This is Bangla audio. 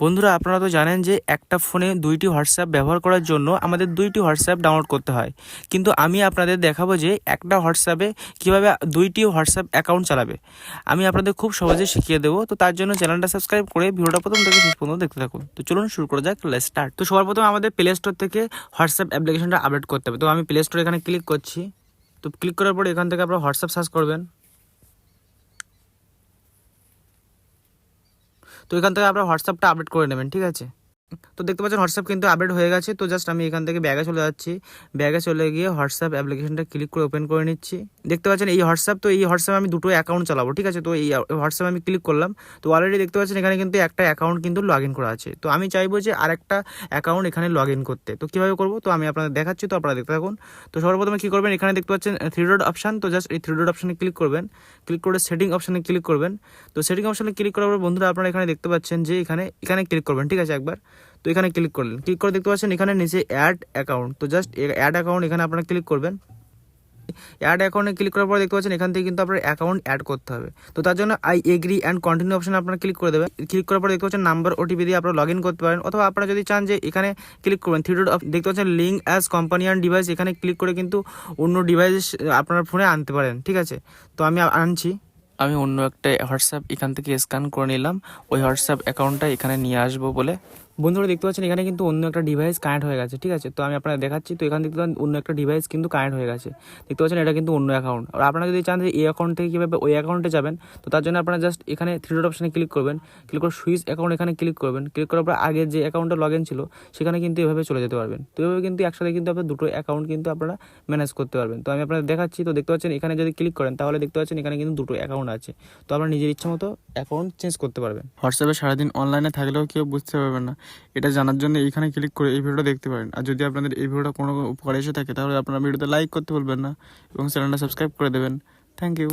বন্ধুরা, আপনারা তো জানেন যে একটা ফোনে দুইটি হোয়াটসঅ্যাপ ব্যবহার করার জন্য আমাদের দুইটি হোয়াটসঅ্যাপ ডাউনলোড করতে হয়। কিন্তু আমি আপনাদের দেখাবো যে একটা হোয়াটসঅ্যাপে কীভাবে দুইটি হোয়াটসঅ্যাপ অ্যাকাউন্ট চালাবে। আমি আপনাদের খুব সহজে শিখিয়ে দেবো। তো তার জন্য চ্যানেলটা সাবস্ক্রাইব করে ভিডিওটা প্রথম থেকে শেষ পর্যন্ত দেখতে থাকুন। তো চলুন শুরু করা যাক লেটস স্টার্ট তো সবার প্রথমে আমাদের প্লে স্টোর থেকে হোয়াটসঅ্যাপ অ্যাপ্লিকেশনটা আপডেট করতে হবে। তো আমি প্লে স্টোর এখানে ক্লিক করছি। তো ক্লিক করার পরে এখান থেকে আপনারা হোয়াটসঅ্যাপ সার্চ করবেন। তো এখান থেকে আপনার হোয়াটসঅ্যাপটা আপডেট করে নেবেন ঠিক আছে? তো দেখতে পাচ্ছেন হোয়াটসঅ্যাপ কিন্তু আপডেট হয়ে গেছে। তো জাস্ট আমি এখান থেকে ব্যাগে চলে যাচ্ছি। ব্যাগে চলে গিয়ে হোয়াটসঅ্যাপ অ্যাপ্লিকেশনটা ক্লিক করে ওপেন করে নিচ্ছি। দেখতে পাচ্ছেন এই হোয়াটসঅ্যাপ, তো এই হোয়াটসঅ্যাপ আমি দুটো অ্যাকাউন্ট চালাবো, ঠিক আছে? তো এই হোয়াটসঅ্যাপ আমি ক্লিক করলাম। তো অলরেডি দেখতে পাচ্ছেন এখানে কিন্তু একটা অ্যাকাউন্ট কিন্তু লগ ইন করা আছে। তো আমি চাইব যে আরেকটা অ্যাকাউন্ট এখানে লগ ইন করতে। তো কীভাবে করব? তো আমি আপনাদের দেখাচ্ছি, তো আপনারা দেখতে থাকুন। তো সর্বপ্রথমে কী করবেন? এখানে দেখতে পাচ্ছেন থ্রি ডট অপশান তো জাস্ট এই থ্রি ডট অপশানে ক্লিক করবেন। ক্লিক করে সেটিং অপশানে ক্লিক করবেন। তো সেটিং অপশানে ক্লিক করার পর বন্ধুরা, আপনারা এখানে দেখতে পাচ্ছেন যে এখানে এখানে ক্লিক করবেন, ঠিক আছে? একবার। তো এখানে ক্লিক করলেন। ক্লিক করে দেখতে পাচ্ছেন এখানে নিচে অ্যাড অ্যাকাউন্ট তো জাস্ট অ্যাড অ্যাকাউন্ট এখানে আপনারা ক্লিক করবেন। অ্যাড অ্যাকাউন্টে ক্লিক করার পর দেখতে পাচ্ছেন এখান থেকে কিন্তু আপনার অ্যাকাউন্ট অ্যাড করতে হবে। তো তার জন্য I agree and continue option আপনারা ক্লিক করে দেবেন। ক্লিক করার পর দেখতে পাচ্ছেন নাম্বার ওটিপি দিয়ে আপনারা লগ ইন করতে পারেন। অথবা আপনারা যদি চান যে এখানে ক্লিক করবেন থ্রি ডট দেখতে পাচ্ছেন link as company and device এখানে ক্লিক করে কিন্তু অন্য ডিভাইস আপনার ফোনে আনতে পারেন। ঠিক আছে? তো আমি আনছি। আমি অন্য একটা হোয়াটসঅ্যাপ এখান থেকে স্ক্যান করে নিলাম। ওই হোয়াটসঅ্যাপ অ্যাকাউন্টটা এখানে নিয়ে আসব বলে। বন্ধুরা দেখতে পাচ্ছেন, এখানে কিন্তু অন্য একটা ডিভাইস কানেক্ট হয়ে গেছে, ঠিক আছে? তো আমি আপনাদের দেখাচ্ছি, তো এখান থেকে অন্য একটা ডিভাইস কিন্তু কানেক্ট হয়ে গেছে। দেখতে পাচ্ছেন, এটা কিন্তু অন্য অ্যাকাউন্ট আর আপনারা যদি চান যে এই অ্যাকাউন্ট থেকে কীভাবে ওই অ্যাকাউন্টে যাবেন, তো তার জন্য আপনারা জাস্ট এখানে থ্রি ডট অপশানে ক্লিক করবেন। ক্লিক করে সুইচ অ্যাকাউন্ট এখানে ক্লিক করবেন। ক্লিক করার পর আগে যে অ্যাকাউন্টটা লগ ইন ছিল, সেখানে কিন্তু এভাবে চলে যেতে পারবেন। তো এভাবে কিন্তু একসাথে কিন্তু আপনার দুটো অ্যাকাউন্ট কিন্তু আপনারা ম্যানেজ করতে পারবেন। তো আমি আপনাদের দেখাচ্ছি, তো দেখতে পাচ্ছেন, এখানে যদি ক্লিক করেন, তাহলে দেখতে পাচ্ছেন, এখানে কিন্তু দুটো অ্যাকাউন্ট আছে। তো আপনারা নিজের ইচ্ছা মতো অ্যাকাউন্ট চেঞ্জ করতে পারবেন। হোয়াটসঅ্যাপে সারাদিন অনলাইনে থাকলেও কেউ বুঝতে পারবেন না। এটা জানার জন্য এইখানে ক্লিক করে এই ভিডিওটা দেখতে পারেন। আর যদি আপনাদের এই ভিডিওটা কোনো উপকার এসে থাকে, তাহলে আপনারা ভিডিওতে লাইক করতে বলবেন না এবং চ্যানেলটা সাবস্ক্রাইব করে দেবেন। Thank you